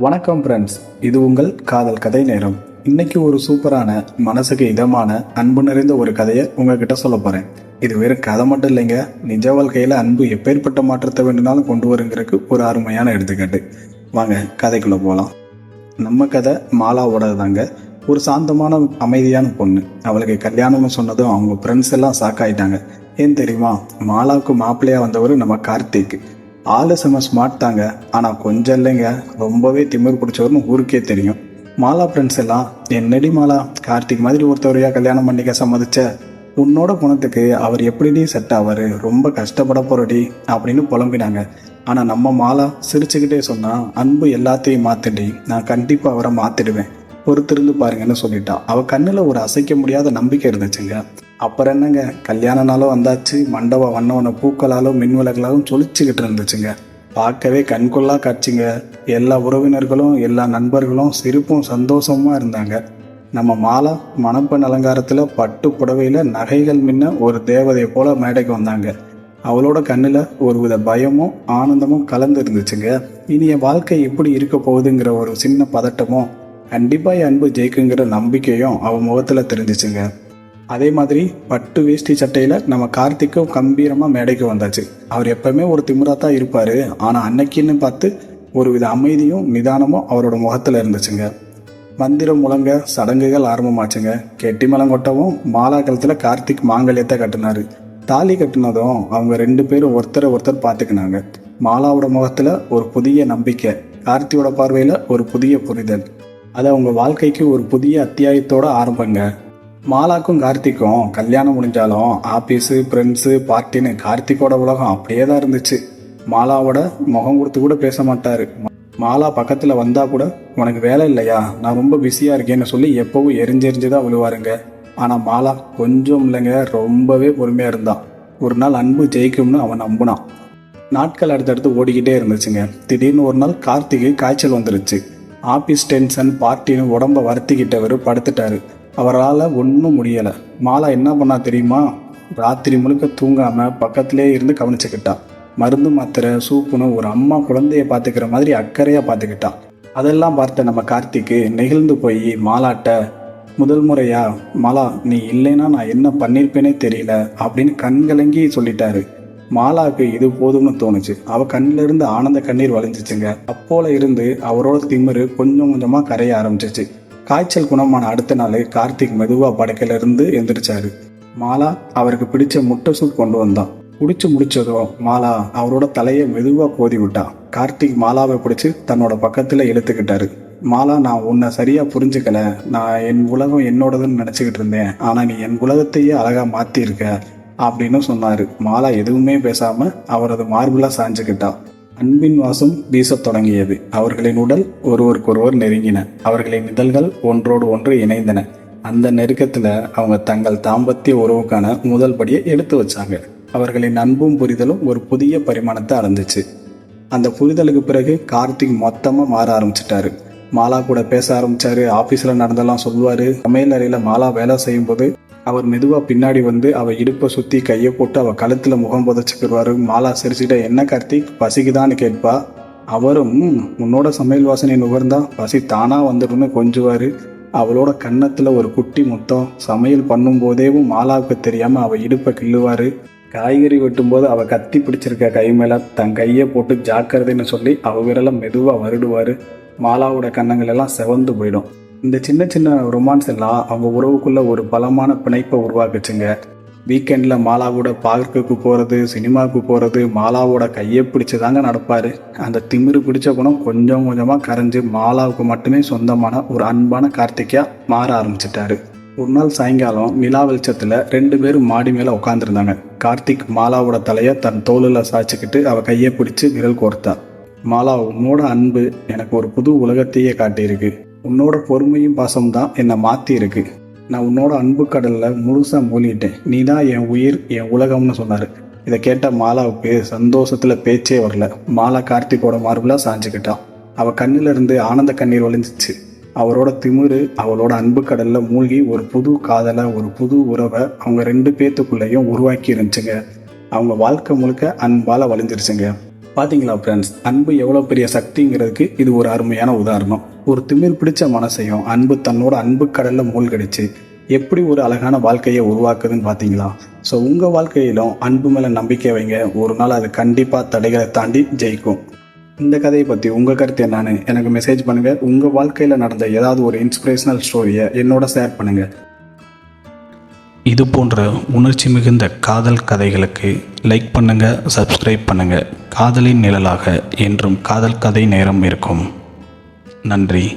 வணக்கம் ஃப்ரெண்ட்ஸ் இது உங்கள் காதல் கதை நேரம். இன்னைக்கு ஒரு சூப்பரான மனசுக்கு இதமான அன்பு நிறைந்த ஒரு கதையை உங்ககிட்ட சொல்ல போறேன். இது வெறும் கதை மட்டும் இல்லைங்க. நிஜ வாழ்க்கையில அன்பு எப்பேற்பட்ட மாற்றத்தை வேண்டுனாலும் கொண்டு வருங்கிறதுக்கு ஒரு அருமையான எடுத்துக்காட்டு. வாங்க கதைக்குள்ள போகலாம் நம்ம கதை மாலாவோட தாங்க ஒரு சாந்தமான அமைதியான பொண்ணு. அவளுக்கு கல்யாணம்னு சொன்னதும் அவங்க ஃப்ரெண்ட்ஸ் எல்லாம் சாக்காயிட்டாங்க ஏன் தெரியுமா? மாலாவுக்கு மாப்பிள்ளையா வந்தவர் நம்ம கார்த்திக். ஆளு செம ஸ்மார்ட் தாங்க. ஆனால் கொஞ்சம் இல்லைங்க. ரொம்பவே திமிர் பிடிச்சவர்னு ஊருக்கே தெரியும். மாலா ஃப்ரெண்ட்ஸ் எல்லாம் என்னடி மாலா கார்த்திக் மாதிரி ஒருத்தவரையா கல்யாணம் பண்ணிக்க சம்மதிச்ச? உன்னோட குணத்துக்கு அவர் எப்படி செட் ஆவார்? ரொம்ப கஷ்டப்பட போறடி அப்படின்னு புலம்பினாங்க. ஆனால் நம்ம மாலா சிரிச்சுக்கிட்டே சொன்னால் அன்பு எல்லாத்தையும் மாத்துடி நான் கண்டிப்பாக அவரை மாற்றிடுவேன் பொறுத்திருந்து பாருங்கன்னு சொல்லிட்டான் அவள் கண்ணில் ஒரு அசைக்க முடியாத நம்பிக்கை இருந்துச்சுங்க. அப்புறம் என்னங்க? கல்யாண நாளும் வந்தாச்சு வண்ண வண்ண பூக்களாலும் மின்விளக்களாலும் சொலிச்சுக்கிட்டு இருந்துச்சுங்க. பார்க்கவே கண்கொள்ளா காட்சிங்க. எல்லா உறவினர்களும் எல்லா நண்பர்களும் சிரிப்பும் சந்தோஷமா இருந்தாங்க. நம்ம மாலா மணப்பெண் அலங்காரத்தில் பட்டு புடவையில் நகைகள் மின்ன ஒரு தேவதையை போல மேடைக்கு வந்தாங்க. அவளோட கண்ணில் ஒருவித பயமும் ஆனந்தமும் கலந்து இருந்துச்சுங்க. இனி என் வாழ்க்கை எப்படி இருக்க போகுதுங்கிற ஒரு சின்ன பதட்டமும் கண்டிப்பாக என் அன்பு ஜெயிக்குங்கிற நம்பிக்கையும் அவன் முகத்தில் தெரிஞ்சிச்சுங்க. அதே மாதிரி பட்டு வேஷ்டி சட்டையில் நம்ம கார்த்திக்கும் கம்பீரமாக மேடைக்கு வந்தாச்சு. அவர் எப்பவுமே ஒரு திமிரா தான் இருப்பார். ஆனால் அன்னைக்குன்னு பார்த்து ஒரு வித அமைதியும் நிதானமும் அவரோட முகத்தில் இருந்துச்சுங்க. மந்திரம் முழங்க சடங்குகள் ஆரம்பமாச்சுங்க. கெட்டி மலம் கொட்டவும் மாலாக்கலத்தில் கார்த்திக் மாங்கல்யத்தை கட்டினார். தாலி கட்டினதும் அவங்க ரெண்டு பேரும் ஒருத்தரை ஒருத்தர் பார்த்துக்கினாங்க மாலாவோட முகத்தில் ஒரு புதிய நம்பிக்கை கார்த்தியோட பார்வையில் ஒரு புதிய புரிதல். அது அவங்க வாழ்க்கைக்கு ஒரு புதிய அத்தியாயத்தோட ஆரம்பங்க. மாலாக்கும் கார்த்திக்கும் கல்யாணம் முடிஞ்சாலும் ஆபீஸு ஃப்ரெண்ட்ஸு பார்ட்டின்னு கார்த்திக்கோட உலகம் அப்படியே தான் இருந்துச்சு. மாலாவோட முகம் கொடுத்து கூட பேச மாட்டார். மாலா பக்கத்தில் வந்தால் கூட உனக்கு வேலை இல்லையா? நான் ரொம்ப பிஸியாக இருக்கேன்னு சொல்லி எப்போவும் எரிஞ்செரிஞ்சு தான் விழுவாருங்க. ஆனால் மாலா கொஞ்சம் இல்லைங்க ரொம்பவே பொறுமையாக இருந்தான். ஒரு நாள் அன்பு ஜெயிக்கும்னு அவன் நம்பினான். நாட்கள் அடுத்தடுத்து ஓடிக்கிட்டே இருந்துச்சுங்க. திடீர்னு ஒரு நாள் கார்த்திகை காய்ச்சல் வந்துருச்சு. ஆபீஸ் டென்ஷன் பார்ட்டின்னு உடம்ப வருத்திக்கிட்டவர் படுத்துட்டாரு. அவரால் ஒன்றும் முடியலை. மாலா என்ன பண்ணா தெரியுமா? ராத்திரி முழுக்க தூங்காமல் பக்கத்திலே இருந்து கவனிச்சுக்கிட்டா. மருந்து மாத்திரை சூப்புன்னு ஒரு அம்மா குழந்தைய பார்த்துக்கிற மாதிரி அக்கறையாக பார்த்துக்கிட்டா. அதெல்லாம் பார்த்த நம்ம கார்த்திக்கு நெகிழ்ந்து போய் மாலாட்ட முதல் முறையா? மாலா நீ இல்லைன்னா நான் என்ன பண்ணியிருப்பேனே தெரியல அப்படின்னு கண்கலங்கி சொல்லிட்டாரு. மாலாவுக்கு இது போதும்னு தோணுச்சு. அவ கண்ணில இருந்து ஆனந்த கண்ணீர் வளைஞ்சிச்சுங்க அப்போல இருந்து அவரோட திமிரு கொஞ்சம் கொஞ்சமா கரைய ஆரம்பிச்சிச்சு. காய்ச்சல் குணமான அடுத்த நாளே கார்த்திக் மெதுவா படுக்கையிலிருந்து எந்திரிச்சாரு. மாலா அவருக்கு பிடிச்ச முட்டை சூப் கொண்டு வந்தான். குடிச்சு முடிச்சதும் மாலா அவரோட தலையை மெதுவா கோதி விட்டா. கார்த்திக் மாலாவை பிடிச்சு தன்னோட பக்கத்துல இழுத்துக்கிட்டாரு. மாலா நான் உன்னை சரியா புரிஞ்சுக்கல. நான் என் உலகம் என்னோடதுன்னு நினைச்சுக்கிட்டு இருந்தேன். ஆனா நீ என் உலகத்தையே அழகா மாத்தி இருக்க அப்படின்னு சொன்னாரு. மாலா எதுவுமே பேசாம அவரது மார்பிளா சாஞ்சுக்கிட்டா. அன்பின் வாசம் வீசத் தொடங்கியது. அவர்களின் உடல் ஒருவருக்கொருவர் நெருங்கின. அவர்களின் இதழ்கள் ஒன்றோடு ஒன்று இணைந்தன. அந்த நெருக்கத்தில் அவங்க தங்கள் தாம்பத்திய உறவுக்கான முதல் படியை எடுத்து வச்சாங்க. அவர்களின் அன்பும் புரிதலும் ஒரு புதிய பரிமாணத்தை அடைஞ்சிச்சு. அந்த புரிதலுக்கு பிறகு கார்த்திக் மொத்தமாக மாற ஆரம்பிச்சிட்டாரு. மாலா கூட பேச ஆரம்பிச்சாரு ஆபீஸ்ல நடந்தெல்லாம் சொல்லுவாரு. சமையல் அறையில மாலா வேலை செய்யும் போது அவர் மெதுவாக பின்னாடி வந்து அவள் இடுப்பை சுற்றி கையை போட்டு அவள் கழுத்தில் முகம் புதைச்சிக்கிடுவார் மாலா சிரிச்சிட்ட என்ன கார்த்திக்? பசிக்குதான்னு கேட்பா. அவரும் உன்னோட சமையல் வாசனை நுகர்ந்தா பசி தானாக வந்துடும்னு கொஞ்சுவார். அவளோட கன்னத்தில் ஒரு குட்டி முத்தம். சமையல் பண்ணும்போதேவும் மாலாவுக்கு தெரியாமல் அவள் இடுப்பை கிள்ளுவார். காய்கறி வெட்டும்போது அவள் கத்தி பிடிச்சிருக்க கை மேலே தன் கையை போட்டு ஜாக்கிரதைன்னு சொல்லி அவ விரலை மெதுவாக வருடுவார். மாலாவோட கன்னங்கள் எல்லாம் செவந்து போயிடும். இந்த சின்ன சின்ன ரொமான்ஸ் எல்லாம் அவங்க உறவுக்குள்ள ஒரு பலமான பிணைப்பை உருவாக்குச்சுங்க. வீக்கெண்டில் மாலா கூட பார்க்குக்கு போகிறது சினிமாவுக்கு போகிறது மாலாவோட கையை பிடிச்சி தாங்க நடப்பார். அந்த திமிரு பிடிச்ச குணம் கொஞ்சம் கொஞ்சமாக கரைஞ்சி மாலாவுக்கு மட்டுமே சொந்தமான ஒரு அன்பான கார்த்திகையாக மாற ஆரம்பிச்சிட்டாரு. ஒரு நாள் சாயங்காலம் நிலா வெளிச்சத்தில் ரெண்டு பேரும் மாடி மேலே உட்காந்துருந்தாங்க கார்த்திக் மாலாவோட தலையை தன் தோளில் சாய்ச்சிக்கிட்டு அவள் கையை பிடிச்சி விரல் கோர்த்தா. மாலா உன்னோட அன்பு எனக்கு ஒரு புது உலகத்தையே காட்டியிருக்கு. உன்னோட பொறுமையும் பாசம் தான் என்னை மாத்தி இருக்கு. நான் உன்னோட அன்பு கடல்ல முழுசா மூழ்கிட்டேன். நீ தான் என் உயிர் என் உலகம்னு சொன்னாரு. இதை கேட்ட மாலாவுக்கு சந்தோஷத்துல பேச்சே வரல. மாலா கார்த்திகோட மார்பிளா சாஞ்சுக்கிட்டான் அவ கண்ணுல இருந்து ஆனந்த கண்ணீர் ஒளிஞ்சிச்சு. அவரோட திமிரு அவளோட அன்பு கடல்ல மூழ்கி ஒரு புது காதலை ஒரு புது உறவை அவங்க ரெண்டு பேத்துக்குள்ளேயும் உருவாக்கி இருந்துச்சுங்க. அவங்க வாழ்க்கை முழுக்க அன்பால வளைஞ்சிருச்சுங்க பாத்தீங்களா ஃப்ரெண்ட்ஸ் அன்பு எவ்வளோ பெரிய சக்திங்கிறதுக்கு இது ஒரு அருமையான உதாரணம். ஒரு திமிர் பிடிச்ச மனசையும் அன்பு தன்னோட அன்பு கடல்ல மூழ்கடிச்சு எப்படி ஒரு அழகான வாழ்க்கையை உருவாக்குதுன்னு பார்த்தீங்களா ஸோ உங்கள் வாழ்க்கையிலும் அன்பு மேலே நம்பிக்கை வைங்க. ஒரு நாள் அது கண்டிப்பாக தடைகளை தாண்டி ஜெயிக்கும். இந்த கதையை பற்றி உங்கள் கருத்து என்னன்னு எனக்கு மெசேஜ் பண்ணுங்கள் உங்கள் வாழ்க்கையில் நடந்த ஏதாவது ஒரு இன்ஸ்பிரேஷனல் ஸ்டோரியை என்னோட ஷேர் பண்ணுங்கள் இது போன்ற உணர்ச்சி மிகுந்த காதல் கதைகளுக்கு லைக் பண்ணுங்கள் சப்ஸ்கிரைப் பண்ணுங்கள் காதலின் நிழலாக என்றும் காதல் கதை நேரம் இருக்கும். நன்றி.